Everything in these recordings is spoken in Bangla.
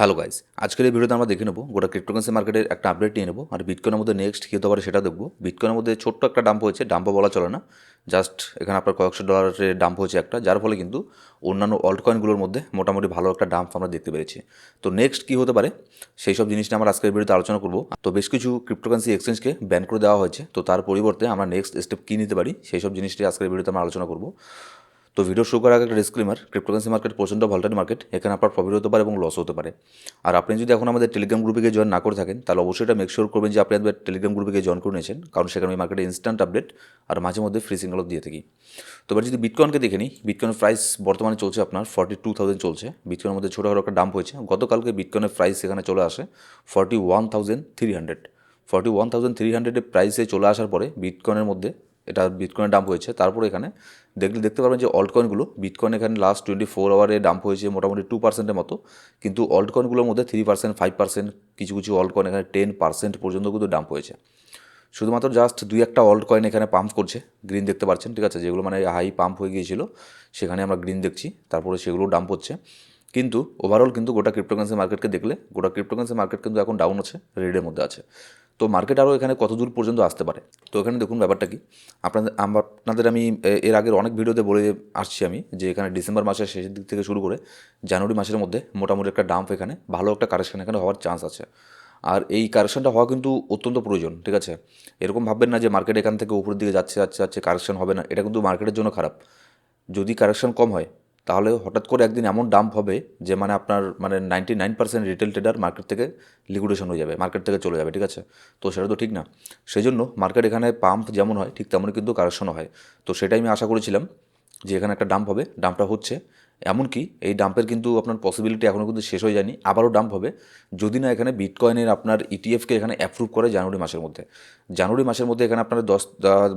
হ্যালো গাইস আজকের এই ভিডিওতে আমরা দেখে নেব গোটা ক্রিপ্টোকারেন্সি মার্কেটের একটা আপডেট নিয়ে নেব আর বিটকয়েনের মধ্যে নেক্সট কী হতে পারে সেটা দেখব। বিটকয়েনের মধ্যে ছোট্ট একটা ডাম্প হয়েছে ডাম্পও বলা চলে না। জাস্ট এখানে আপনার কয়েকশো ডলারের ডাম্প হয়েছে একটা, যার ফলে কিন্তু অন্যান্য অল্ট কয়েনগুলোর মধ্যে মোটামুটি ভালো একটা ডাম্প আমরা দেখতে পেরেছি। তো নেক্সট কী হতে পারে, সেই সব জিনিস নিয়ে আমরা আজকের ভিডিওতে আলোচনা করব। তো বেশ কিছু ক্রিপ্টোকারেন্সি এক্সচেঞ্জকে ব্যান করে দেওয়া হয়েছে। তো তার পরিবর্তে আমরা নেক্সট স্টেপ কী নিতে পারি, সেই সব জিনিসটি আজকের ভিডিওতে আমরা আলোচনা করব। তো ভিডিও শুরু করার আগে একটা ডিসক্লেমার ক্রিপ্টোকারেন্সি মার্কেট প্রচণ্ড ভলটাইল মার্কেট এখানে আপনার প্রফিট হতে পারে এবং লস হতে পারে। আর আপনি যদি এখন আমাদের টেলিগ্রাম গ্রুপে গিয়ে জয়েন না করে থাকেন, তাহলে অবশ্যই এটা মেক শিওর করবেন যে আপনি আমাদের টেলিগ্রাম গ্রুপে গিয়ে জয়েন করে নিয়েছেন, কারণ সেখানে মার্কেটে ইনস্ট্যান্ট আপডেট আর মাঝে মধ্যে ফ্রি সিগনালও দিয়ে থাকি। তো এবার যদি বিটকয়েনকে দেখে নিই বিটকয়েনের প্রাইস বর্তমানে চলছে আপনার ফর্টি টু থাউজেন্ড চলছে বিটকয়েনের মধ্যে ছোটোখাটো একটা ডাম্প হয়েছে। গতকালকে বিটকয়েনের প্রাইস এখানে চলে আসে forty one thousand three hundred forty one thousand three হান্ড্রেডের প্রাইসে চলে আসার পরে বিটকয়েনের মধ্যে এটা বিটকয়েনের ডাম্প হয়েছে। তারপর এখানে দেখলে দেখতে পারবেন যে অল্ট কয়েনগুলো বিটকয়েন এখানে লাস্ট টোয়েন্টি ফোর আওয়ারে ডাম্প হয়েছে মোটামুটি টু পার্সেন্টের মতো। কিন্তু অল্ট কয়েনগুলোর মধ্যে থ্রি পার্সেন্ট ফাইভ পার্সেন্ট কিছু কিছু অল্ট কয়েন এখানে টেন পার্সেন্ট পর্যন্ত কিন্তু ডাম্প হয়েছে। শুধুমাত্র জাস্ট দুই একটা অল্ট কয়েন এখানে পাম্প করছে গ্রিন দেখতে পাচ্ছেন, ঠিক আছে? যেগুলো মানে হাই পাম্প হয়ে গিয়েছিল, সেখানে আমরা গ্রিন দেখছি, তারপরে সেগুলো ডাম্প হচ্ছে। কিন্তু ওভারঅল কিন্তু গোটা ক্রিপ্টোকারেন্সি মার্কেটকে দেখলে, গোটা ক্রিপ্টোকারেন্সি মার্কেট কিন্তু এখন ডাউন আছে রেডের মধ্যে আছে। তো মার্কেট আরও এখানে কত দূর পর্যন্ত আসতে পারে? তো এখানে দেখুন ব্যাপারটা কি? আপনাদের আপনাদের আমি এর আগের অনেক ভিডিওতে বলে আসছি আমি যে এখানে ডিসেম্বর মাসের শেষের দিক থেকে শুরু করে জানুয়ারি মাসের মধ্যে মোটামুটি একটা ডাম্প এখানে, ভালো একটা কারেকশন এখানে হওয়ার চান্স আছে। আর এই কারেকশনটা হওয়া কিন্তু অত্যন্ত প্রয়োজন, ঠিক আছে? এরকম ভাববেন না যে মার্কেট এখান থেকে উপরের দিকে যাচ্ছে যাচ্ছে যাচ্ছে কারেকশন হবে না, এটা কিন্তু মার্কেটের জন্য খারাপ। যদি কারেকশন কম হয় তাহলে হঠাৎ করে একদিন এমন ডাম্প হবে যে মানে আপনার মানে ninety nine percent retail trader market থেকে লিকুইডেশন হয়ে যাবে মার্কেট থেকে চলে যাবে, ঠিক আছে? তো সেটা তো ঠিক না। সেই জন্য মার্কেট এখানে পাম্প যেমন হয়, ঠিক তেমনই কিন্তু কারেকশনও হয়। তো সেটাই আমি আশা করেছিলাম যে এখানে একটা ডাম্প হবে ডাম্পটা হচ্ছে। এমনকি এই ডাম্পের কিন্তু আপনার পসিবিলিটি এখনও কিন্তু শেষ হয়ে যায়নি, আবারও ডাম্প হবে। যদি না এখানে বিটকয়েনের আপনার ইটিএফকে এখানে অ্যাপ্রুভ করে জানুয়ারি মাসের মধ্যে। জানুয়ারি মাসের মধ্যে এখানে আপনার দশ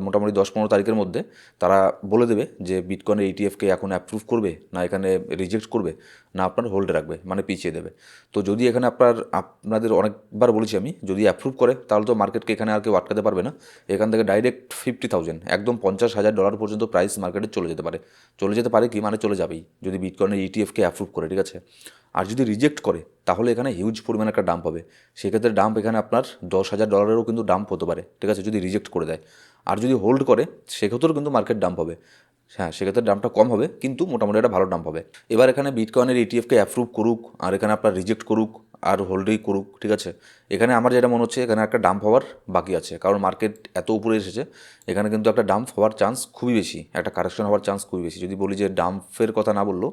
মোটামুটি দশ পনেরো তারিখের মধ্যে তারা বলে দেবে যে বিটকয়েনের ইটিএফকে এখন অ্যাপ্রুভ করবে না এখানে রিজেক্ট করবে, না আপনার হোল্ডে রাখবে মানে পিছিয়ে দেবে। তো যদি এখানে আপনার, আপনাদের অনেকবার বলেছি আমি, যদি অ্যাপ্রুভ করে, তাহলে তো মার্কেটকে এখানে আর কেউ আটকাতে পারবে না। এখান থেকে ডাইরেক্ট ফিফটি থাউজেন্ড একদম পঞ্চাশ হাজার ডলার পর্যন্ত প্রাইস মার্কেটে চলে যেতে পারে। চলে যেতে পারে কি? মানে চলে যাবেই, যদি বিটকয়েনের ইটিএফকে অ্যাপ্রুভ করে, ঠিক আছে? আর যদি রিজেক্ট করে, তাহলে এখানে হিউজ পরিমাণে একটা ডাম্প হবে। সেক্ষেত্রে ডাম্প এখানে আপনার দশ হাজার ডলারেরও কিন্তু ডাম্প হতে পারে, ঠিক আছে? যদি রিজেক্ট করে দেয়। আর যদি হোল্ড করে, সেক্ষেত্রেও কিন্তু মার্কেট ডাম্প হবে। হ্যাঁ সেক্ষেত্রে দামটা কম হবে, কিন্তু মোটামুটি একটা ভালো দাম হবে। এবার এখানে বিটকয়েনের ইটিএফকে অ্যাপ্রুভ করুক, আর এখানে আপনার রিজেক্ট করুক আর হোল্ডেই করুক, ঠিক আছে? এখানে আমার যেটা মনে হচ্ছে, এখানে একটা ডাম্প হওয়ার বাকি আছে, কারণ মার্কেট এত উপরে এসেছে, এখানে কিন্তু একটা ডাম্প হওয়ার চান্স খুবই বেশি, একটা কারেকশন হওয়ার চান্স খুবই বেশি। যদি বলি যে ডাম্পের কথা না বললেও,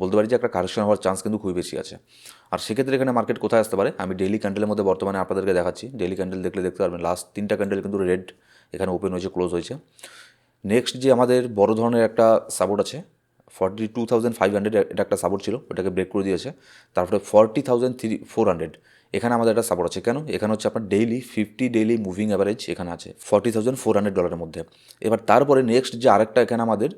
বলতে পারি যে একটা কারেকশন হওয়ার চান্স কিন্তু খুবই বেশি আছে। আর সেক্ষেত্রে এখানে মার্কেট কোথায় আসতে পারে? আমি ডেইলি ক্যান্ডেলের মধ্যে বর্তমানে আপনাদেরকে দেখাচ্ছি। ডেইলি ক্যান্ডেল দেখলে দেখতে পারবেন লাস্ট তিনটা ক্যান্ডেল কিন্তু রেড এখানে ওপেন হয়েছে ক্লোজ হয়েছে। নেক্সট যে আমাদের বড় ধরনের একটা সাপোর্ট আছে forty two thousand five hundred এটা একটা সাপোর্ট ছিল, ওটাকে ব্রেক করে দিয়েছে। তারপরে forty thousand three four hundred এখানে আমাদের একটা সাপোর্ট আছে। কেন? এখানে হচ্ছে আপনার daily fifty daily moving average এখানে আছে ফর্টি থাউজেন্ড ফোর হান্ড্রেড ডলারের মধ্যে। এবার তারপরে নেক্সট যে আরেকটা এখানে আমাদের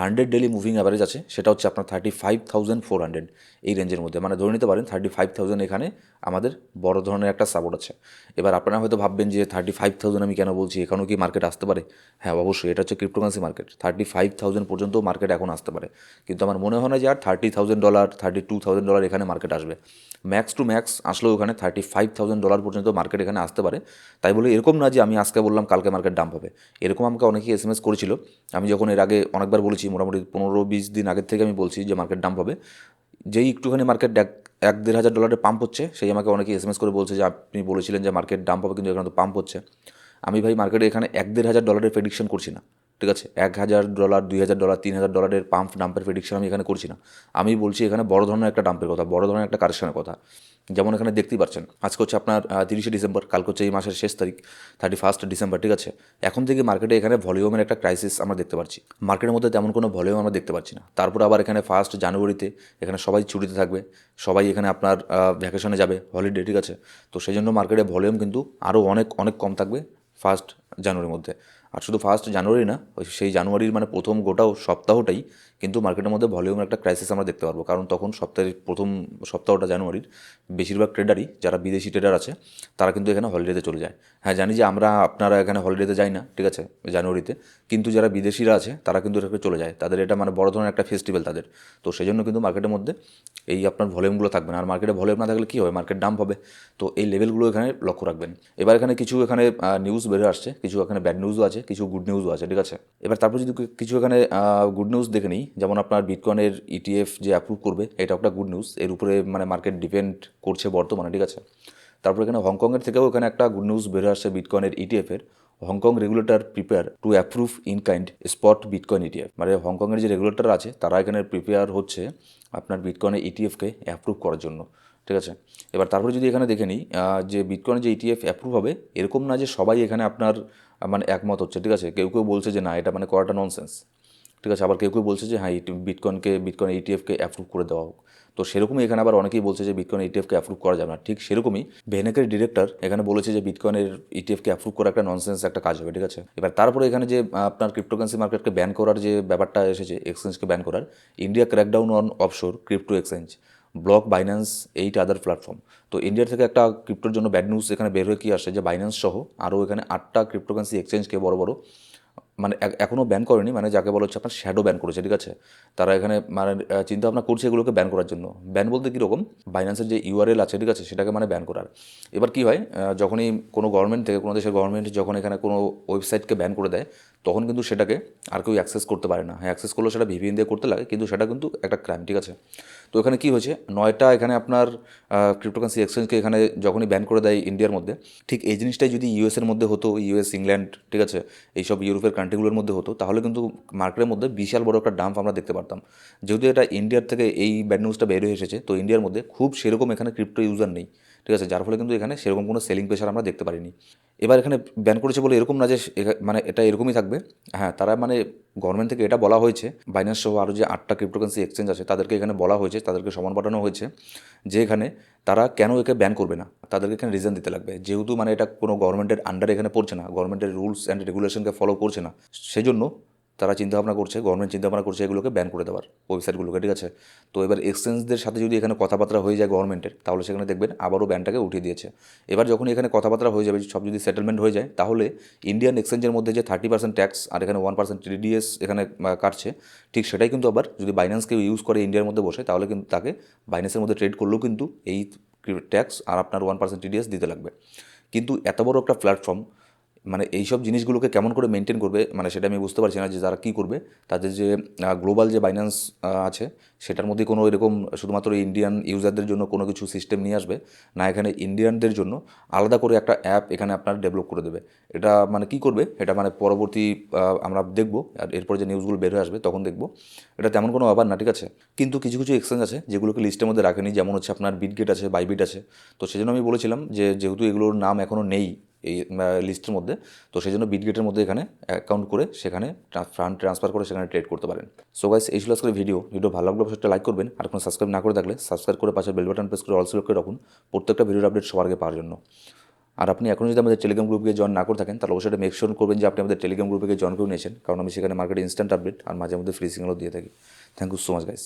হান্ড্রেড ডেইলি মুভিং অ্যাভারেজ আছে, সেটা হচ্ছে আপনার thirty five thousand four hundred এই রেঞ্জের মধ্যে। মানে ধরে নিতে পারেন থার্টি ফাইভ থাউজেন্ড এখানে আমাদের বড় ধরনের একটা সাপোর্ট আছে। এবার আপনারা হয়তো ভাববেন যে থার্টি ফাইভ থাউজেন্ড আমি কেন বলছি? এখানেও কি মার্কেট আসতে পারে? হ্যাঁ অবশ্যই। এটা হচ্ছে cryptocurrency market thirty five thousand পর্যন্ত মার্কেট এখন আসতে পারে। কিন্তু আমার মনে হয় না যে আর thirty thousand dollar thirty two thousand dollar এখানে মার্কেট আসবে। ম্যাক্স টু ম্যাক্স আসলেও ওখানে থার্টি ফাইভ থাউজেন্ড ডলার পর্যন্ত মার্কেট এখানে আসতে পারে। তাই বলে এরকম না যে আমি আজকে বললাম, কালকে মার্কেট ডাম্প হবে। এরকম আমাকে অনেকেই এস এম এস করেছিল। আমি যখন এর আগে অনেকবার বলেছি, মোটামুটি পনেরো বিশ দিন আগের থেকে আমি বলছি যে মার্কেট ডাম্প হবে। যেই একটুখানি মার্কেট এক এক দেড় হাজার ডলারের পাম্প হচ্ছে, সেই আমাকে অনেকে এস এম এস করে বলছে যে, আপনি বলেছিলেন যে মার্কেট ডাম্প হবে, কিন্তু এখানে তো পাম্প হচ্ছে। আমি ভাই মার্কেটে এখানে এক দেড় হাজার ডলারের প্রেডিকশন করছি না। ঠিক আছে, এক হাজার ডলার দুই হাজার ডলার তিন হাজার ডলারের পাম্প ডাম্পের প্রেডিকশন আমি এখানে করছি না। আমি বলছি এখানে বড় ধরনের একটা ডাম্পের কথা, বড় ধরনের একটা কারেকশনের কথা। যেমন এখানে দেখতেই পাচ্ছেন, আজকে হচ্ছে আপনার তিরিশে ডিসেম্বর, কালকে হচ্ছে এই মাসের শেষ তারিখ থার্টি ফার্স্ট ডিসেম্বর, ঠিক আছে? এখন থেকে মার্কেটে এখানে ভলিউমের একটা ক্রাইসিস আমরা দেখতে পাচ্ছি। মার্কেটের মধ্যে তেমন কোনো ভলিউম আমরা দেখতে পাচ্ছি না। তারপর আবার এখানে ফার্স্ট জানুয়ারিতে এখানে সবাই ছুটিতে থাকবে, সবাই এখানে আপনার ভ্যাকেশনে যাবে হলিডে ঠিক আছে? তো সেই জন্য মার্কেটে ভলিউম কিন্তু আরও অনেক অনেক কম থাকবে ফার্স্ট জানুয়ারির মধ্যে। আর শুধু ফার্স্ট জানুয়ারি না, ওই সেই জানুয়ারির মানে প্রথম গোটাও সপ্তাহটাই কিন্তু মার্কেটের মধ্যে ভলিউমের একটা ক্রাইসিস আমরা দেখতে পারব। কারণ তখন সপ্তাহের প্রথম সপ্তাহটা জানুয়ারির বেশিরভাগ ট্রেডারই যারা বিদেশি ট্রেডার আছে, তারা কিন্তু এখানে হলিডেতে চলে যায়। হ্যাঁ জানি যে আমরা আপনারা এখানে হলিডেতে যাই না, ঠিক আছে, জানুয়ারিতে, কিন্তু যারা বিদেশিরা আছে, তারা কিন্তু এটাকে চলে যায়। তাদের এটা মানে বড় ধরনের একটা ফেস্টিভ্যাল তাদের। তো সেই জন্য কিন্তু মার্কেটের মধ্যে এই আপনার ভলিউমগুলো থাকবে না। আর মার্কেটে ভলিউম না থাকলে কী হবে? মার্কেট ডাম্প হবে। তো এই লেভেলগুলো এখানে লক্ষ্য রাখবেন। এবার এখানে কিছু এখানে নিউজ বেরো আসছে, কিছু এখানে ব্যাড নিউজও আছে। কিছু গুড নিউজও আছে, ঠিক আছে? এবার তারপর যদি কিছু এখানে গুড নিউজ দেখে নিই, যেমন আপনার বিটকয়েনের ইটিএফ যে অ্যাপ্রুভ করবে, এটা একটা গুড নিউজ এর উপরে মানে মার্কেট ডিপেন্ড করছে বর্তমানে, ঠিক আছে? তারপর এখানে হংকংয়ের থেকেও এখানে একটা গুড নিউজ বেরো আসছে বিটকয়েনের ইটিএফের Hong Kong regulator prepare to approve in kind spot bitcoin ETF মানে হংকংয়ের যে রেগুলেটর আছে, তারা এখানে প্রিপেয়ার হচ্ছে আপনার বিটকয়েনের ইটিএফকে অ্যাপ্রুভ করার জন্য। ঠিক আছে? এবার তারপরে যদি এখানে দেখে নিই যে বিটকয়েনের যে ইটিএফ অ্যাপ্রুভ হবে, এরকম না যে সবাই এখানে আপনার মানে একমত হচ্ছে, ঠিক আছে? কেউ কেউ বলছে যে না, এটা মানে করাটা ননসেন্স ঠিক আছে? আবার কেউ কেউ বলছে যে হ্যাঁ বিটকয়েনকে বিটকয়েন ইটিএফকে অ্যাপ্রুভ করে দেওয়া হোক। তো সেরকমই এখানে আবার অনেকেই বলছে যে বিটকয়েন ইটিএফকে অ্যাপ্রুভ করা যাবে না। ঠিক সেরকমই ভেনেকের ডিরেক্টর এখানে বলেছে যে বিটকয়েনের ইটিএফকে অ্যাপ্রুভ করা একটা ননসেন্স একটা কাজ হবে। ঠিক আছে? এবার তারপরে এখানে যে আপনার ক্রিপ্টোকারেন্সি মার্কেটকে ব্যান করার যে ব্যাপারটা এসেছে এক্সচেঞ্জকে ব্যান করার India crackdown on offshore crypto exchange block Binance eight other platform. তো ইন্ডিয়ার থেকে একটা ক্রিপ্টোর জন্য ব্যাড নিউজ এখানে বের হয়ে কি আসে যে বাইন্যান্স সহ আরও এখানে আটটা ক্রিপ্টোকারেন্সি এক্সচেঞ্জকে বড় বড় মানে এখনও ব্যান করেনি মানে যাকে বলা হচ্ছে আপনার শ্যাডো ব্যান করেছে, ঠিক আছে? তারা এখানে মানে চিন্তা ভাবনা করছে এগুলোকে ব্যান করার জন্য। ব্যান বলতে কীরকম বাইন্যান্সের যে ইউআরএল আছে, ঠিক আছে, সেটাকে মানে ব্যান করার। এবার কি হয় যখনই কোনো গভর্নমেন্ট থেকে, কোনো দেশের গভর্নমেন্ট যখন এখানে কোনো ওয়েবসাইটকে ব্যান করে দেয়, তখন কিন্তু সেটাকে আর কেউ অ্যাক্সেস করতে পারে না। হ্যাঁ অ্যাক্সেস করলেও সেটা ভিভিএন দিয়ে করতে লাগে, কিন্তু সেটা কিন্তু একটা ক্রাইম ঠিক আছে? তো এখানে কী হয়েছে? নয়টা এখানে আপনার ক্রিপ্টোকারেন্সি এক্সচেঞ্জকে এখানে যখনই ব্যান করে দেয় ইন্ডিয়ার মধ্যে, ঠিক এই জিনিসটাই যদি ইউএসের মধ্যে হতো ইউএস ইংল্যান্ড ঠিক আছে, এইসব ইউরোপের কান্ট্রিগুলোর মধ্যে হতো, তাহলে কিন্তু মার্কেটের মধ্যে বিশাল বড় একটা ডাম্প আমরা দেখতে পারতাম। যেহেতু এটা ইন্ডিয়ার থেকে এই ব্যাড নিউজটা বের হয়ে এসেছে, তো ইন্ডিয়ার মধ্যে খুব সেরকম এখানে ক্রিপ্টো ইউজার নেই। ঠিক আছে? যার ফলে কিন্তু এখানে সেরকম কোনো সেলিং প্রেশার আমরা দেখতে পারিনি। এবার এখানে ব্যান করেছে বলে এরকম না যে মানে এটা এরকমই থাকবে। হ্যাঁ তারা মানে গভর্নমেন্ট থেকে এটা বলা হয়েছে। বাইন্যান্স সহ আরও যে আটটা ক্রিপ্টোকারেন্সি এক্সচেঞ্জ আছে, তাদেরকে এখানে বলা হয়েছে, তাদেরকে সমান পাঠানো হয়েছে যে এখানে তারা কেন একে ব্যান করবে না। তাদেরকে এখানে রিজন দিতে লাগবে। যেহেতু মানে এটা কোনো গভর্নমেন্টের আন্ডারে এখানে পড়ছে না গভর্নমেন্টের রুলস অ্যান্ড রেগুলেশনকে ফলো করছে না। সেই জন্য তারা চিন্তাভাবনা করছে গভর্নমেন্ট চিন্তাভাবনা করছে এগুলোকে ব্যান করে দেওয়ার ওয়েবসাইটগুলোকে ঠিক আছে? তো এবার এক্সচেঞ্জদের সাথে যদি এখানে কথাবার্তা হয়ে যায় গভর্নমেন্টের তাহলে সেখানে দেখবেন আবারও ব্যানটাকে উঠিয়ে দিয়েছে। এবার যখন এখানে কথাবার্তা হয়ে যাবে, সব যদি সেটেলমেন্ট হয়ে যায়, তাহলে ইন্ডিয়ান এক্সচেঞ্জের মধ্যে যে থার্টি পার্সেন্ট ট্যাক্স আর এখানে ওয়ান পার্সেন্ট টিডিএস এখানে কাটছে, ঠিক সেটাই কিন্তু আবার যদি বাইন্যান্সকে ইউজ করে ইন্ডিয়ার মধ্যে বসে, তাহলে কিন্তু তাকে বাইন্যান্সের মধ্যে ট্রেড করলেও কিন্তু এই ট্যাক্স আর আপনার ওয়ান পার্সেন্ট টিডিএস দিতে লাগবে। কিন্তু এত বড় একটা প্ল্যাটফর্ম মানে এইসব জিনিসগুলোকে কেমন করে মেনটেন করবে মানে সেটা আমি বুঝতে পারছি না যে যারা কী করবে, তাদের যে গ্লোবাল যে বাইন্যান্স আছে, সেটার মধ্যে কোনো এরকম শুধুমাত্র ইন্ডিয়ান ইউজারদের জন্য কোনো কিছু সিস্টেম নিয়ে আসবে, না এখানে ইন্ডিয়ানদের জন্য আলাদা করে একটা অ্যাপ এখানে আপনার ডেভেলপ করে দেবে। এটা মানে কি করবে, এটা মানে পরবর্তী আমরা দেখব, আর এরপর যে নিউজগুলো বের হয়ে আসবে তখন দেখব। এটা তেমন কোনো ব্যাপার না, ঠিক আছে? কিন্তু কিছু কিছু এক্সচেঞ্জ আছে যেগুলোকে লিস্টের মধ্যে রাখেনি, যেমন হচ্ছে আপনার বিটগেট আছে বাইবিট আছে। তো সেজন্য আমি বলেছিলাম যে, যেহেতু এগুলোর নাম এখনও নেই এই লিস্টের মধ্যে। তো সেই জন্য বিটগেটের মধ্যে এখানে অ্যাকাউন্ট করে সেখানে ফান্ড ট্রান্সফার করে সেখানে ট্রেড করতে পারেন। সো গাইস এই ছিল আজকের ভিডিও ভিডিও ভালো লাগলে অবশ্যই লাইক করবেন। আর কোনো সাবস্ক্রাইব না করে থাকলে সাবস্ক্রাইব করে পাশে বেল বাটন প্রেস করে অল সিলেক্ট করে রাখুন। প্রত্যেকটা ভিডিওর আপডেট সবার আগে পাওয়ার জন্য। আর আপনি এখনও যদি আমাদের টেলিগ্রাম গ্রুপে জয়েন না করে থাকেন, তাহলে অবশ্যই মেক শিওর করবেন যে আপনি আমাদের টেলিগ্রাম গ্রুপে জয়েন করে নিয়েছেন। কারণ আমি সেখানে মার্কেটে ইনস্ট্যান্ট আপডেট আর মাঝে মধ্যে ফ্রি সিগন্যালও দিয়ে থাকি। Thank you so much guys